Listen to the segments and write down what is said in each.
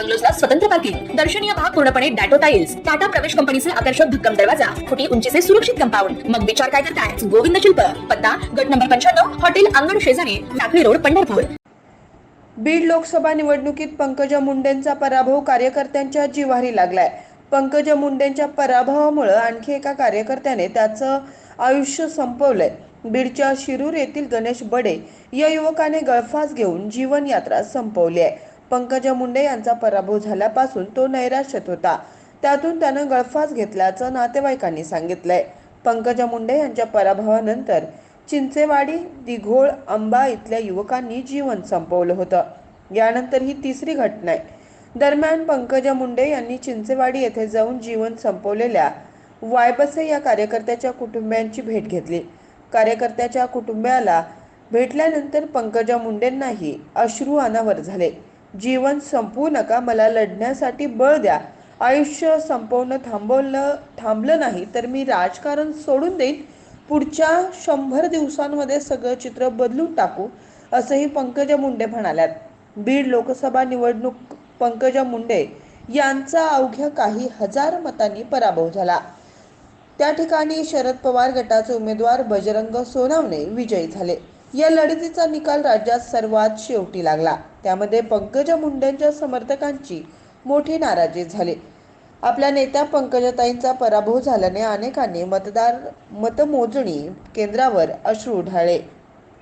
बंगलोजला स्वतंत्र पार्किंग दर्शनीय भाग पूर्णपणे डॅटो टाइल्स टाटा प्रवेश कंपनीचे आकर्षक भक्कम दरवाजा खोटी उंचीचे सुरक्षित कंपाऊंड. मग विचार काय करताय? गोविंद शिल्प पत्ता गट नंबर पंच्याण्णव हॉटेल अंगण शेजारी टाकळी रोड पंढरपूर. बीड लोकसभा निवडणुकीत पंकजा मुंडेंचा पराभव कार्यकर्त्यांच्या जिव्हारी लागलाय. पंकजा मुंडेंच्या पराभवामुळे आणखी एका कार्यकर्त्याने त्याचं आयुष्य संपवलंय. बीडच्या शिरूर येथील गणेश बडे या युवकाने गळफास घेऊन जीवनयात्रा संपवली आहे. पंकजा मुंडे यांचा पराभव झाल्यापासून तो नैराश्यत होता. त्यातून त्यानं गळफास घेतल्याचं नातेवाईकांनी सांगितलंय. पंकजा मुंडे यांच्या पराभवानंतर चिंचेवाडी दिघोळ अंबा इथल्या युवकांनी जीवन संपवलं होतं. यानंतर ही तिसरी घटना आहे दरम्यान पंकजा मुंडे यांनी चिंचेवाडी येथे जाऊन जीवन संपवलेल्या वायबसे या कार्यकर्त्याच्या कुटुंबियांची भेट घेतली. कार्यकर्त्याच्या कुटुंबियाला भेटल्यानंतर पंकजा मुंडेंनाही अश्रू अनावर झाले. जीवन संपवू नका मला लढण्यासाठी बळ द्या. आयुष्य संपवणं थांबवलं थांबलं नाही तर मी राजकारण सोडून देईन. पुढच्या शंभर दिवसांमध्ये सगळं चित्र बदलून टाकू असंही पंकजा मुंडे म्हणाल्यात. बीड लोकसभा निवडणूक पंकजा मुंडे यांचा अवघ्या काही हजार मतांनी पराभव झाला. त्या ठिकाणी शरद पवार गटाचे उमेदवार बजरंग सोनवणे विजयी झाले. या लढतीचा निकाल राज्यात सर्वात शेवटी लागला. त्यामध्ये पंकजा मुंडेंच्या समर्थकांची मोठी नाराजी झाली. आपल्या नेत्या पंकजाताईंचा पराभव झाल्याने अनेकांनी मतदार मतमोजणी केंद्रावर अश्रू ढाळले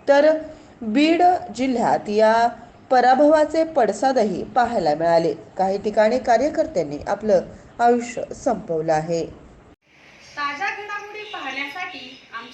तर बीड जिल्ह्यात या पराभवाचे पडसादही पाहायला मिळाले. काही ठिकाणी कार्यकर्त्यांनी आपलं आयुष्य संपवलं आहे.